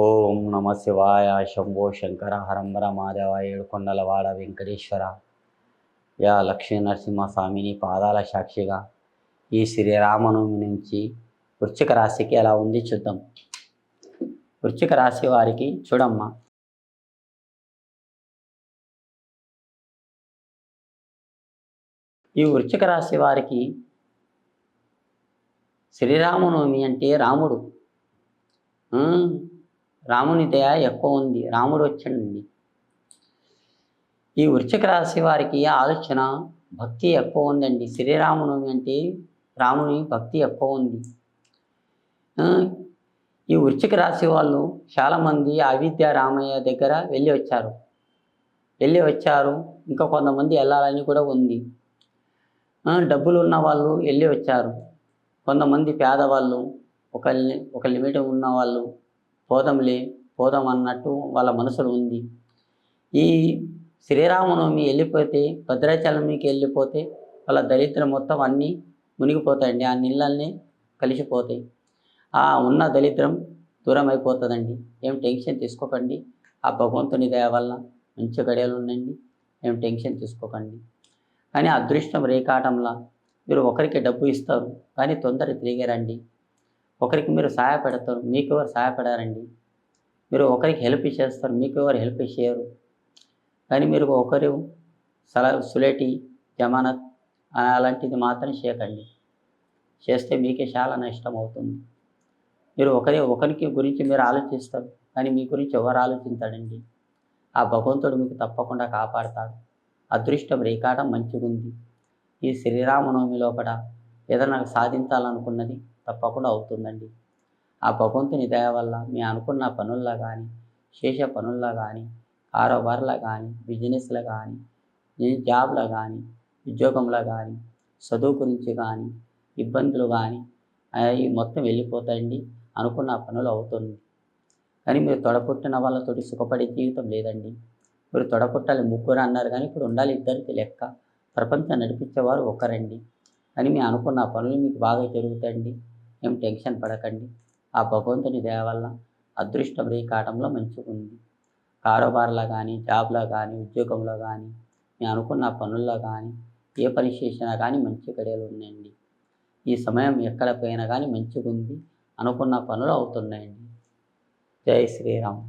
ఓం నమ శివాయ శంభో శంకర హరంబర మాధవ ఏడుకొండలవాడ వెంకటేశ్వర. యా లక్ష్మీ నరసింహస్వామిని పాదాల సాక్షిగా ఈ శ్రీరామనవమి నుంచి వృశ్చిక రాశికి ఎలా ఉంది చూద్దాం. వృశ్చిక రాశి వారికి చూడమ్మా. ఈ వృశ్చిక రాశి వారికి శ్రీరామనవమి అంటే రాముడు. ఉమ్, రాముని దయ ఎక్కువ ఉంది రాముడు వచ్చాడండి. ఈ వృశ్చిక రాశి వారికి ఆలోచన భక్తి ఎక్కువ ఉందండి. శ్రీరామనవమి అంటే రాముని భక్తి ఎక్కువ ఉంది. ఈ వృశ్చిక రాశి వాళ్ళు చాలామంది అవిద్య రామయ్య దగ్గర వెళ్ళి వచ్చారు. వెళ్ళి వచ్చారు ఇంకా కొంతమంది వెళ్ళాలని కూడా ఉంది. డబ్బులు ఉన్న వాళ్ళు వెళ్ళి వచ్చారు. కొంతమంది పేదవాళ్ళు ఒక ఒక లిమిట్ ఉన్న వాళ్ళు పోదాంలే పోదాం అన్నట్టు వాళ్ళ మనసులో ఉంది. ఈ శ్రీరామనవమి వెళ్ళిపోతే భద్రాచలంకి వెళ్ళిపోతే వాళ్ళ దరిద్రం మొత్తం అన్నీ మునిగిపోతాయండి. ఆ నీళ్ళన్నీ కలిసిపోతాయి. ఆ ఉన్న దరిద్రం దూరం అయిపోతుందండి ఏం టెన్షన్ తీసుకోకండి. ఆ భగవంతుని దయ వల్ల మంచి గడియలు ఉండండి. ఏం టెన్షన్ తీసుకోకండి. కానీ అదృష్టం రేకాటంలా మీరు ఒకరికి డబ్బు ఇస్తారు. కానీ తొందర తిరిగారండి ఒకరికి మీరు సహాయపడతారు మీకు ఎవరు సహాయపడారండి? మీరు ఒకరికి హెల్ప్ చేస్తారు మీకు ఎవరు హెల్ప్ చేయరు. కానీ మీరు ఒకరు సలా సులేటి జమానత్ అలాంటిది మాత్రం చేయకండి. చేస్తే మీకే చాలా నష్టం అవుతుంది. మీరు ఒకరి ఒకరికి గురించి మీరు ఆలోచిస్తారు కానీ మీ గురించి ఎవరు ఆలోచించాడండి. ఆ భగవంతుడు మీకు తప్పకుండా కాపాడతాడు. అదృష్టం రేకాటం మంచిగుంది. ఈ శ్రీరామనవమి లోపల ఏదైనా సాధించాలనుకున్నది తప్పకుండా అవుతుందండి. ఆ భగవంతుని దయ వల్ల మీ అనుకున్న పనుల్లో కానీ శేష పనుల్లో కానీ కారోబార్లో కానీ బిజినెస్లో కానీ జాబ్లో కానీ ఉద్యోగంలో కానీ చదువు గురించి కానీ ఇబ్బందులు కానీ అవి మొత్తం వెళ్ళిపోతాయండి. అనుకున్న పనులు అవుతుంది. కానీ మీరు తొడపుట్టిన వాళ్ళతోటి సుఖపడే జీవితం లేదండి. మీరు తొడపుట్టాలి ముగ్గురు అన్నారు కానీ ఇప్పుడు ఉండాలి ఇద్దరికి లెక్క. ప్రపంచం నడిపించేవారు ఒకరండి. కానీ మీ అనుకున్న పనులు మీకు బాగా జరుగుతాయండి. ఏం టెన్షన్ పడకండి. ఆ భగవంతుని దయ వల్ల అదృష్టం రేకాటంలో మంచిగా ఉంది. కారోబార్లో కానీ జాబ్లో కానీ ఉద్యోగంలో కానీ మీ అనుకున్న పనుల్లో కానీ ఏ పని చేసినా కానీ మంచి గడియలు ఉన్నాయండి. ఈ సమయం ఎక్కడ పోయినా కానీ మంచిగా ఉంది అనుకున్న పనులు అవుతున్నాయండి. జై శ్రీరామ్.